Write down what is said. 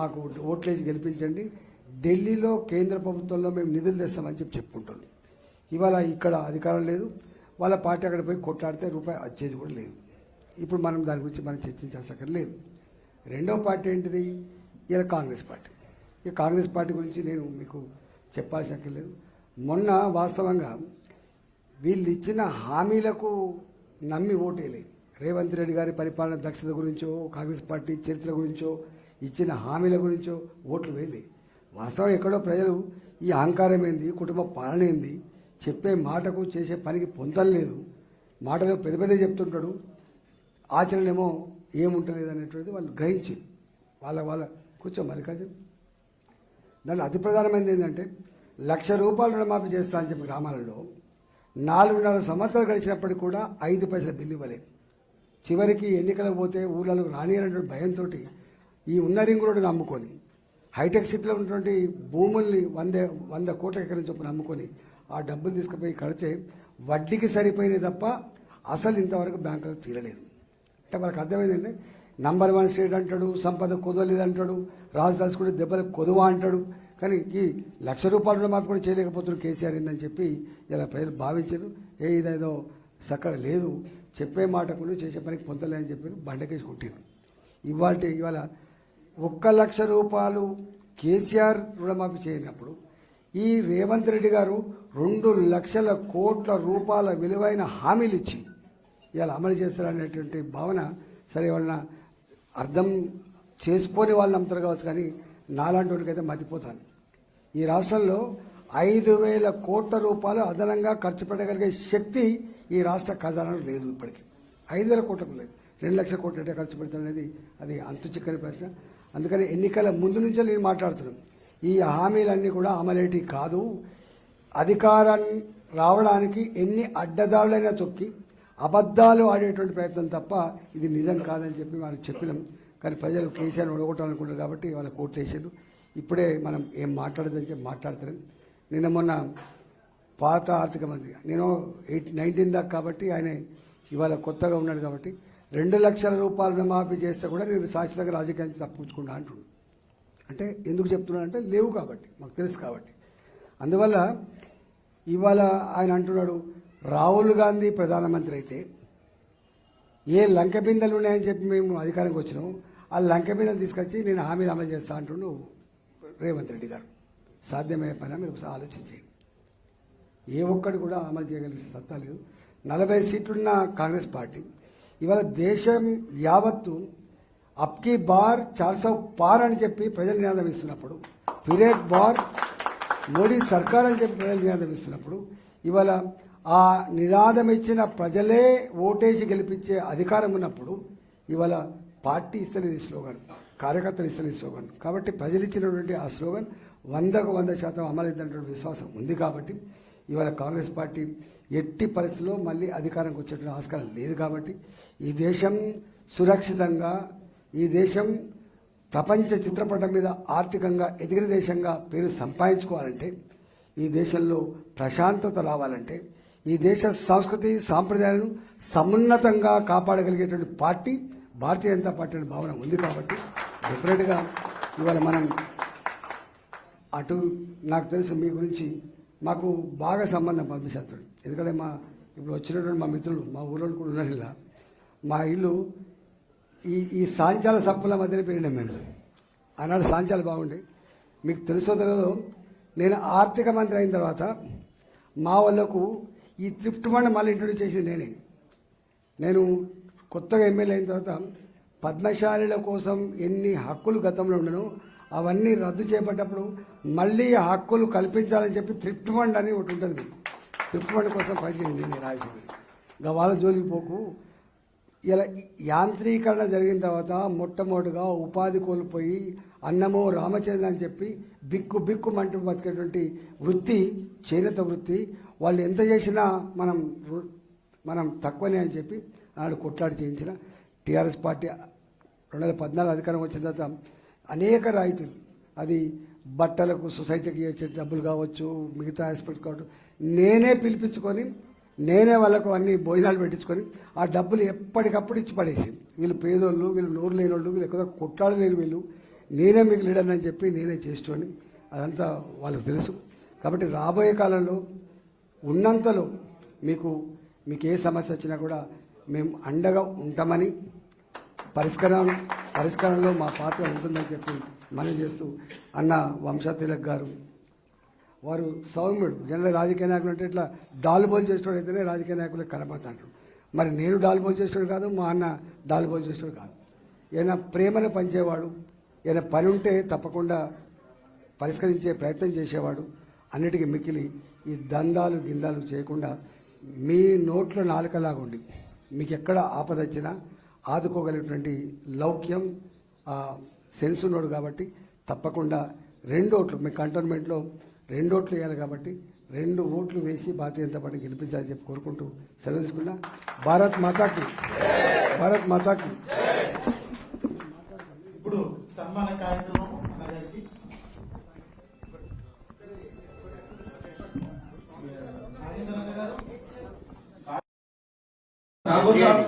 మాకు ఓట్లేసి గెలిపించండి. ఢిల్లీలో కేంద్ర ప్రభుత్వంలో మేము నిధులు తెస్తామని చెప్పి చెప్పుకుంటుంది. ఇవాళ ఇక్కడ అధికారం లేదు. వాళ్ళ పార్టీ అక్కడ పోయి కొట్లాడితే రూపాయి వచ్చేది కూడా లేదు. ఇప్పుడు మనం దాని గురించి మనం చర్చించాల్సిన లేదు. రెండవ పార్టీ ఏంటిది? ఇలా కాంగ్రెస్ పార్టీ. ఈ కాంగ్రెస్ పార్టీ గురించి నేను మీకు చెప్పాల్సిన లేదు. మొన్న వాస్తవంగా వీళ్ళు ఇచ్చిన హామీలకు నమ్మి ఓటేయలేదు. రేవంత్ రెడ్డి గారి పరిపాలన దక్షత గురించో కాంగ్రెస్ పార్టీ చరిత్ర గురించో ఇచ్చిన హామీల గురించో ఓట్లు వేయలే. వాస్తవం ఎక్కడో ప్రజలు ఈ అహంకారం ఏంది కుటుంబ పాలన ఏంది చెప్పే మాటకు చేసే పనికి పొందలేదు మాటలు పెద్ద పెద్ద చెప్తుంటాడు. ఆచరణేమో ఏముంటలేదు అనేటువంటిది వాళ్ళు గ్రహించి వాళ్ళ వాళ్ళ కూర్చో మల్లికార్జున్ దాంట్లో అతి ప్రధానమైనది ఏంటంటే లక్ష రూపాయలు రుణమాఫీ చేస్తా అని చెప్పి గ్రామాలలో నాలుగున్నర సంవత్సరాలు గడిచినప్పటికీ కూడా ఐదు పైసల బిల్లు ఇవ్వలేదు. చివరికి ఎన్నికలకు పోతే ఊళ్ళలో రానియనటువంటి భయంతో ఈ ఉన్న రింగ్ రోడ్డు నమ్ముకొని హైటెక్ సిటీలో ఉన్నటువంటి భూముల్ని వంద వంద కోట్ల ఎకరం చొప్పున నమ్ముకొని ఆ డబ్బులు తీసుకుపోయి కడితే వడ్డీకి సరిపోయినాయి తప్ప అసలు ఇంతవరకు బ్యాంకులకు తీరలేదు. అంటే మనకు అర్థమైందండి? నంబర్ వన్ స్టేట్ అంటాడు సంపద కుదవలేదు అంటాడు రాజు దాచుకుంటే దెబ్బలు కొదువా అంటాడు. కానీ ఈ లక్ష రూపాయలు మాకు కూడా చేయలేకపోతున్నారు కేసీఆర్ ఏందని చెప్పి ఇలా ప్రజలు భావించారు. ఏ ఇదేదో సక్కడ లేదు చెప్పే మాటకు చేసే పనికి పొందలే అని చెప్పి బండకేసి కొట్టారు. ఇవాళ ఇవాళ ఒక్క లక్ష రూపాయలు కేసీఆర్ రుణమాఫీ చేయనప్పుడు ఈ రేవంత్ రెడ్డి గారు రెండు లక్షల కోట్ల రూపాయల విలువైన హామీలు ఇచ్చి ఇలా అమలు చేస్తారనేటువంటి భావన సరే వాళ్ళ అర్థం చేసుకొని వాళ్ళు నమ్ముతారు కావచ్చు కానీ నాలాంటి వాడికైతే మతిపోతాను. ఈ రాష్ట్రంలో ఐదు వేల కోట్ల రూపాయలు అదనంగా ఖర్చు పెట్టగలిగే శక్తి ఈ రాష్ట్ర ఖజానాలో లేదు ఇప్పటికీ. ఐదు వేల కోట్లకు లేదు. రెండు లక్షల కోట్లు ఖర్చు ఖర్చు పెడతాననేది అది అంతు చిక్కని ప్రశ్న. అందుకని ఎన్నికల ముందు నుంచే నేను మాట్లాడుతున్నాను. ఈ హామీలన్నీ కూడా అమలేటి కాదు. అధికారం రావడానికి ఎన్ని అడ్డదారులైనా తొక్కి అబద్ధాలు ఆడేటువంటి ప్రయత్నం తప్ప ఇది నిజం కాదని చెప్పి మనం చెప్పినాం. కానీ ప్రజలు కేసీఆర్ ఒడగొట్టాలనుకుంటారు కాబట్టి వాళ్ళ కోర్టు వేసారు ఇప్పుడే మనం ఏం మాట్లాడదని చెప్పి మాట్లాడతారు నిన్న మొన్న పాత ఆర్థిక మంత్రి నేను ఎయిట్ నైన్టీన్ దాకా కాబట్టి ఆయన ఇవాళ కొత్తగా ఉన్నాడు కాబట్టి రెండు లక్షల రూపాయలు మాఫీ చేస్తే కూడా నేను శాశ్వతంగా రాజకీయానికి తప్పించుకుంటా అంటుండు. అంటే ఎందుకు చెప్తున్నానంటే లేవు కాబట్టి మాకు తెలుసు కాబట్టి. అందువల్ల ఇవాళ ఆయన అంటున్నాడు రాహుల్ గాంధీ ప్రధానమంత్రి అయితే ఏ లంక బిందెలు ఉన్నాయని చెప్పి మేము అధికారంకి వచ్చినాం ఆ లంక బిందెలు తీసుకొచ్చి నేను హామీలు అమలు చేస్తా అంటుండు రేవంత్ రెడ్డి గారు. సాధ్యమయ్యే పైన మీరు ఒకసారి ఆలోచించేయండి. ఏ ఒక్కటి కూడా అమలు చేయగలిగే సత్తా లేదు. నలభై సీట్లున్న కాంగ్రెస్ పార్టీ ఇవాళ దేశం యావత్తు అప్కి బార్ చార్సో పార్ అని చెప్పి ప్రజలు నినాదం ఇస్తున్నప్పుడు ఫిరేక్ బార్ మోడీ సర్కార్ అని చెప్పి ప్రజలు నినాదం ఇస్తున్నప్పుడు ఇవాళ ఆ నినాదం ఇచ్చిన ప్రజలే ఓటేసి గెలిపించే అధికారం ఉన్నప్పుడు ఇవాళ పార్టీ ఇస్తలేదు ఈ స్లోగన్ కార్యకర్తలు ఇస్తలేదు ఈ స్లోగన్. కాబట్టి ప్రజలు ఇచ్చినటువంటి ఆ స్లోగన్ వందకు వంద శాతం అమలైందన్నటువంటి విశ్వాసం ఉంది కాబట్టి ఇవాళ కాంగ్రెస్ పార్టీ ఎట్టి పరిస్థితుల్లో మళ్ళీ అధికారంకి వచ్చేటువంటి ఆస్కారం లేదు కాబట్టి ఈ దేశం సురక్షితంగా ఈ దేశం ప్రపంచ చిత్రపటం మీద ఆర్థికంగా ఎదిగిన దేశంగా పేరు సంపాదించుకోవాలంటే ఈ దేశంలో ప్రశాంతత రావాలంటే ఈ దేశ సంస్కృతి సాంప్రదాయాలను సమున్నతంగా కాపాడగలిగేటువంటి పార్టీ భారతీయ జనతా పార్టీ అనే భావన ఉంది కాబట్టి డెఫినెట్గా ఇవాళ మనం అటు నాకు తెలుసు మీ గురించి మాకు బాగా సంబంధం పద్మశాస్త్రుడు ఎందుకంటే మా ఇప్పుడు వచ్చినటువంటి మా మిత్రులు మా ఊళ్ళో కూడా ఉన్నారు ఇలా. మా ఇల్లు ఈ ఈ సాంచాల సప్పుల మధ్యన పెరిగినాం మేము. ఆనాడు సాంచాలు బాగుండే మీకు తెలుసో తెలియదు నేను ఆర్థిక మంత్రి అయిన తర్వాత మా వాళ్ళకు ఈ త్రిఫ్ట్ ఫండ్ మళ్ళీ ఇంట్రొడ్యూస్ చేసింది నేనే. నేను కొత్తగా ఎమ్మెల్యే అయిన తర్వాత పద్మశాలిల కోసం ఎన్ని హక్కులు గతంలో ఉండను అవన్నీ రద్దు చేపట్టప్పుడు మళ్ళీ హక్కులు కల్పించాలని చెప్పి థ్రిఫ్ట్ ఫండ్ అని ఒకటి ఉంటుంది. థ్రిఫ్ట్ ఫండ్ కోసం పనిచేయండి నేను రాజశేఖర్. ఇంకా వాళ్ళ జోలికి పోకు. ఇలా యాంత్రీకరణ జరిగిన తర్వాత మొట్టమొదటిగా ఉపాధి కోల్పోయి అన్నమో రామచంద్ర అని చెప్పి బిక్కు బిక్కు మంటూ బతికేటువంటి వృత్తి చేనేత వృత్తి వాళ్ళు ఎంత చేసినా మనం మనం తక్కువనే అని చెప్పి నాడు కొట్లాడి చేయించిన. టీఆర్ఎస్ పార్టీ రెండు వేల పద్నాలుగు అధికారం వచ్చిన తర్వాత అనేక రాయితీలు. అది బట్టలకు సొసైటీకి ఇచ్చే డబ్బులు కావచ్చు మిగతా హాస్పిటల్ కావచ్చు. నేనే పిలిపించుకొని నేనే వాళ్ళకు అన్ని భోజనాలు పెట్టించుకొని ఆ డబ్బులు ఎప్పటికప్పుడు ఇచ్చి పడేసి వీళ్ళు పేదోళ్ళు వీళ్ళు నోరు లేని వాళ్ళు వీళ్ళు ఎక్కడ లేని వీళ్ళు. నేనే మీకు లీడర్ అని చెప్పి నేనే చేస్తుని అదంతా వాళ్ళకు తెలుసు. కాబట్టి రాబోయే కాలంలో ఉన్నంతలో మీకు మీకు ఏ సమస్య వచ్చినా కూడా మేము అండగా ఉంటామని పరిష్కారం పరిష్కారంలో మా పాత్ర ఉంటుందని చెప్పి మనం చేస్తూ అన్న వంశతిలక్ గారు. వారు సౌమ్యుడు. జనరల్ రాజకీయ నాయకులు అంటే ఇట్లా డాల్బోల్ చేసేవాడు అయితేనే రాజకీయ నాయకులకు కనబడతాడు మరి నేను డాల్బోల్ చేసేవాడు కాదు మా అన్న డాల్బోల్ చేసేవాడు కాదు. ఈయన ప్రేమను పంచేవాడు ఈయన పని ఉంటే తప్పకుండా పరిష్కరించే ప్రయత్నం చేసేవాడు అన్నిటికీ మిక్కిలి ఈ దందాలు గిందాలు చేయకుండా మీ నోట్లో నాలుకలాగుండి మీకు ఎక్కడ ఆపదచ్చినా ఆదుకోగలిగినటువంటి లౌక్యం సెన్స్ ఉన్నాడు కాబట్టి తప్పకుండా రెండు ఓట్లు మీ కంటోన్మెంట్లో రెండు ఓట్లు వేయాలి కాబట్టి రెండు ఓట్లు వేసి భారతీయ జనతా పార్టీ గెలిపించాలని చెప్పి కోరుకుంటూ సెలవు తీసుకున్నా భారత్ మాతాకి. భారత్ మాతాకి. ఇప్పుడు సన్మాన కార్యక్రమం గారు.